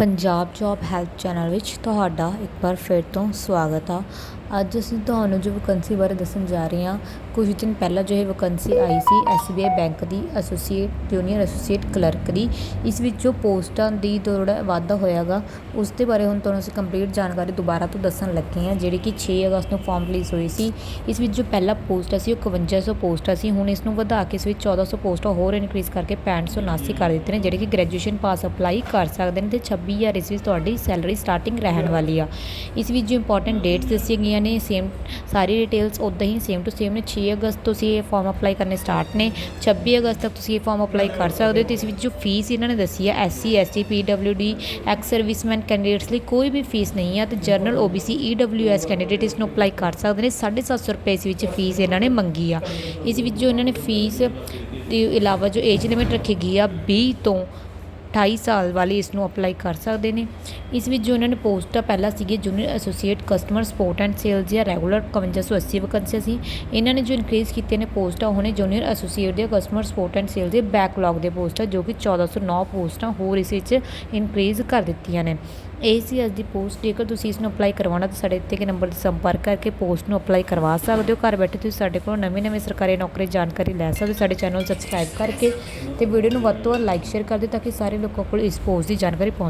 Punjab job help channel ਵਿੱਚ ਤੁਹਾਡਾ ਇੱਕ ਵਾਰ ਫਿਰ ਤੋਂ ਸਵਾਗਤ ਆ। ਅੱਜ ਅਸੀਂ ਤੁਹਾਨੂੰ ਜੋ ਵੈਕੰਸੀ ਬਾਰੇ ਦੱਸਣ ਜਾ ਰਹੇ ਹਾਂ, ਕੁਝ ਦਿਨ ਪਹਿਲਾਂ ਜੋ ਇਹ ਵੈਕੰਸੀ ਆਈ ਸੀ ਐਸਬੀਆਈ ਬੈਂਕ ਦੀ ਐਸੋਸੀਏਟ ਜੂਨੀਅਰ ਐਸੋਸੀਏਟ ਕਲਰਕ ਦੀ, ਇਸ ਵਿੱਚ ਜੋ ਪੋਸਟਾਂ ਦੀ ਥੋੜ੍ਹਾ ਵਾਧਾ ਹੋਇਆਗਾ, ਉਸ ਦੇ ਬਾਰੇ ਹੁਣ ਤੁਹਾਨੂੰ ਅਸੀਂ ਕੰਪਲੀਟ ਜਾਣਕਾਰੀ ਦੁਬਾਰਾ ਤੋਂ ਦੱਸਣ ਲੱਗੇ ਹਾਂ, ਜਿਹੜੀ ਕਿ 6 ਅਗਸਤ ਨੂੰ ਫਾਰਮ ਰਿਲੀਜ਼ ਹੋਈ ਸੀ। ਇਸ ਵਿੱਚ ਜੋ ਪਹਿਲਾ ਪੋਸਟ ਸੀ, ਉਹ 5100 ਪੋਸਟਾਂ ਸੀ, ਹੁਣ ਇਸ ਨੂੰ ਵਧਾ ਕੇ ਇਸ ਵਿੱਚ 1400 ਪੋਸਟਾਂ ਹੋਰ ਇਨਕਰੀਜ਼ ਕਰਕੇ 6579 ਕਰ ਦਿੱਤੇ ਨੇ, ਜਿਹੜੇ ਕਿ ਗ੍ਰੈਜੂਏਸ਼ਨ ਪਾਸ ਅਪਲਾਈ ਕਰ ਸਕਦੇ ਨੇ ਤੇ 26000 ਇਸ ਵਿੱਚ ਤੁਹਾਡੀ ਸੈਲਰੀ ਸਟਾਰਟਿੰਗ ਰਹਿਣ ਵਾਲੀ ਆ। ਇਸ ਵਿੱਚ ਜੋ ਇੰਪੋਰਟੈਂਟ ਡੇਟਸ ਦੱਸੀਆਂ ਗਈਆਂ ਨੇ ਸੇਮ ਸਾਰੀ ਡਿਟੇਲਸ ਉਦਾਂ ਹੀ ਸੇਮ ਟੂ ਸੇਮ ਨੇ। 6 ਅਗਸਤ ਤੋਂ ਤੁਸੀਂ ਇਹ ਫਾਰਮ ਅਪਲਾਈ ਕਰਨੇ ਸਟਾਰਟ ਨੇ। 26 ਅਗਸਤ ਤੱਕ ਤੁਸੀਂ ਇਹ ਫਾਰਮ ਅਪਲਾਈ ਕਰ ਸਕਦੇ ਹੋ। ਤੇ ਇਸ ਵਿੱਚ ਜੋ ਫੀਸ ਇਹਨਾਂ ਨੇ ਦੱਸੀ ਹੈ SC ST PWD ex serviceman candidates ਲਈ ਕੋਈ ਵੀ ਫੀਸ ਨਹੀਂ ਹੈ ਤੇ ਜਨਰਲ ਓਬੀਸੀ ਈਡਬਲਯੂਐਸ ਕੈਂਡੀਡੇਟ ਇਸ ਨੂੰ ਅਪਲਾਈ ਕਰ ਸਕਦੇ ਨੇ। 750 ਰੁਪਏ ਇਸ ਵਿੱਚ ਫੀਸ ਇਹਨਾਂ ਨੇ ਮੰਗੀ ਆ। ਇਸ ਵਿੱਚ ਜੋ ਇਹਨਾਂ ਨੇ ਫੀਸ ਦੇ ਇਲਾਵਾ ਜੋ ਏਜ ਲਿਮਿਟ ਰੱਖੀ ਗਈ ਆ 20 ਤੋਂ 28 ਸਾਲ ਵਾਲੇ ਇਸ ਨੂੰ ਅਪਲਾਈ ਕਰ ਸਕਦੇ ਨੇ। ਇਸ ਵਿੱਚ ਜੋ ਇਹਨਾਂ ਨੇ ਪੋਸਟਾਂ ਪਹਿਲਾਂ ਸੀਗੇ junior associate customer support and sales ਜਾਂ ਰੈਗੂਲਰ 5580 ਵੈਕੰਸੀਆਂ ਸੀ। ਇਹਨਾਂ ਨੇ ਜੋ ਇਨਕਰੀਜ਼ ਕੀਤੇ ਨੇ ਪੋਸਟਾਂ ਉਹਨੇ ਜੂਨੀਅਰ ਐਸੋਸੀਏਟ ਦੇ ਕਸਟਮਰ ਸਪੋਰਟ ਐਂਡ ਸੇਲਸ ਦੇ ਬੈਕਲੌਗ ਦੇ ਪੋਸਟਾਂ ਜੋ ਕਿ 1409 ਪੋਸਟਾਂ ਹੋਰ ਇਸ ਵਿੱਚ ਇਨਕਰੀਜ਼ ਕਰ ਦਿੱਤੀਆਂ ਨੇ। ਇਹ ਸੀ ਅੱਜ ਦੀ ਪੋਸਟ, ਜੇਕਰ ਤੁਸੀਂ ਇਸ ਨੂੰ ਅਪਲਾਈ ਕਰਵਾਉਣਾ ਤਾਂ ਸਾਡੇ ਦਿੱਤੇ ਗਏ ਨੰਬਰ 'ਤੇ ਸੰਪਰਕ ਕਰਕੇ ਪੋਸਟ ਨੂੰ ਅਪਲਾਈ ਕਰਵਾ ਸਕਦੇ ਹੋ। ਘਰ ਬੈਠੇ ਤੁਸੀਂ ਸਾਡੇ ਕੋਲੋਂ ਨਵੀਂ ਨਵੇਂ ਸਰਕਾਰੀ ਨੌਕਰੀ ਜਾਣਕਾਰੀ ਲੈ ਸਕਦੇ ਹੋ। ਸਾਡੇ ਚੈਨਲ ਨੂੰ ਸਬਸਕ੍ਰਾਈਬ ਕਰਕੇ ਤੇ ਵੀਡੀਓ ਨੂੰ ਵੱਧ ਤੋਂ ਵੱਧ ਲਾਈਕ ਸ਼ੇਅਰ ਕਰ ਦਿਓ ਤਾਂ ਕਿ ਸਾਰੇ ਲੋਕਾਂ ਕੋਲ ਇਸ ਪੋਸਟ ਦੀ ਜਾਣਕਾਰੀ ਪਹੁੰਚ